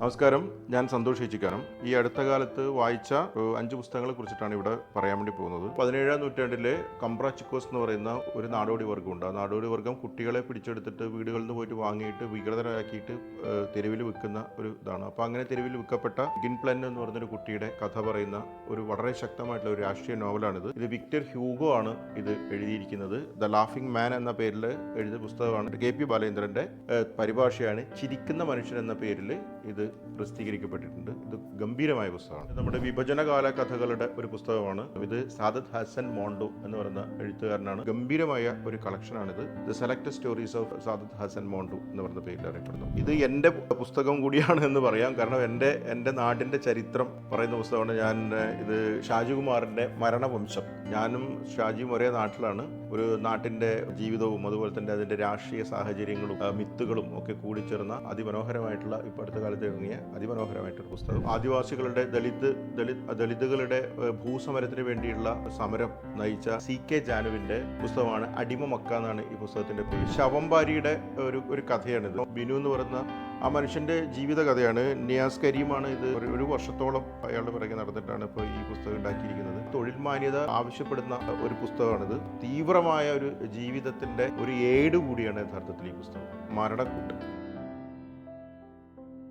നമസ്കാരം. ഞാൻ സന്തോഷ് ഏച്ചിക്കാനം ഈ അടുത്ത കാലത്ത് വായിച്ച അഞ്ച് പുസ്തകങ്ങളെ കുറിച്ചിട്ടാണ് ഇവിടെ പറയാൻ വേണ്ടി പോകുന്നത്. പതിനേഴാം നൂറ്റാണ്ടിലെ കംബ്ര ചിക്കോസ് എന്ന് പറയുന്ന ഒരു നാടോടി വർഗമുണ്ട്. ആ നാടോടി വർഗം കുട്ടികളെ പിടിച്ചെടുത്തിട്ട് വീടുകളിൽ നിന്ന് പോയിട്ട് വാങ്ങിയിട്ട് വികൃതരാക്കിയിട്ട് തെരുവിൽ വിൽക്കുന്ന ഒരു ഇതാണ്. അപ്പോൾ അങ്ങനെ തെരുവിൽ വിൽക്കപ്പെട്ട ഗിൻപ്ലൻ എന്ന് പറയുന്നൊരു കുട്ടിയുടെ കഥ പറയുന്ന ഒരു വളരെ ശക്തമായിട്ടുള്ള ഒരു രാഷ്ട്രീയ നോവലാണിത്. ഇത് വിക്ടർ ഹ്യൂഗോ ആണ് ഇത് എഴുതിയിരിക്കുന്നത്. ദ ലാഫിംഗ് മാൻ എന്ന പേരിൽ എഴുതിയ പുസ്തകമാണ്. കെ പി ബാലേന്ദ്രന്റെ പരിഭാഷയാണ് ചിരിക്കുന്ന മനുഷ്യൻ എന്ന പേരിൽ ഇത് പ്രസിദ്ധീകരിക്കപ്പെട്ടിട്ടുണ്ട്. ഇത് ഗംഭീരമായ പുസ്തകമാണ്. നമ്മുടെ വിഭജനകാല കഥകളുടെ ഒരു പുസ്തകമാണ്. ഇത് സാദത്ത് ഹസൻ മോണ്ടു എന്ന് പറയുന്ന എഴുത്തുകാരനാണ്. ഗംഭീരമായ ഒരു കളക്ഷനാണിത്. The select stories of Saadat Hasan Manto എന്ന് പറയുന്ന പേരിൽ അറിയപ്പെടുന്നു. ഇത് എന്റെ പുസ്തകം കൂടിയാണ് എന്ന് പറയാം. കാരണം എന്റെ എന്റെ നാടിന്റെ ചരിത്രം പറയുന്ന പുസ്തകമാണ്. ഞാൻ ഇത് ഷാജികുമാറിന്റെ മരണവംശം. ഞാനും ഷാജിയും ഒരേ നാട്ടിലാണ്. ഒരു നാട്ടിന്റെ ജീവിതവും അതുപോലെ തന്നെ അതിന്റെ രാഷ്ട്രീയ സാഹചര്യങ്ങളും മിത്തുകളും ഒക്കെ കൂടിച്ചേർന്ന അതിമനോഹരമായിട്ടുള്ള ഇപ്പോൾ അടുത്ത കാലത്ത് ഇറങ്ങിയ അതിമനോഹരമായിട്ടൊരു പുസ്തകം. ആദിവാസികളുടെ ദളിത് ദളിത് ദളിതുകളുടെ ഭൂസമരത്തിന് വേണ്ടിയുള്ള സമരം നയിച്ച സി കെ ജാനുവിന്റെ പുസ്തകമാണ് അടിമ മക്ക എന്നാണ് ഈ പുസ്തകത്തിന്റെ പേര്. ശവംബാരിയുടെ ഒരു ഒരു കഥയാണിത്. ബിനു എന്ന് പറയുന്ന ആ മനുഷ്യന്റെ ജീവിത കഥയാണ്. നിയാസ് കരീമാണ് ഇത് ഒരു ഒരു വർഷത്തോളം അയാളുടെ പിറകെ നടന്നിട്ടാണ് ഇപ്പോൾ ഈ പുസ്തകം ഉണ്ടാക്കിയിരിക്കുന്നത്. തൊഴിൽ മാന്യത ആവശ്യപ്പെടുന്ന ഒരു പുസ്തകമാണിത്. തീവ്രമായ ഒരു ജീവിതത്തിന്റെ ഒരു ഏട് കൂടിയാണ് യഥാർത്ഥത്തിൽ ഈ പുസ്തകം. മരണക്കൂട്ട്.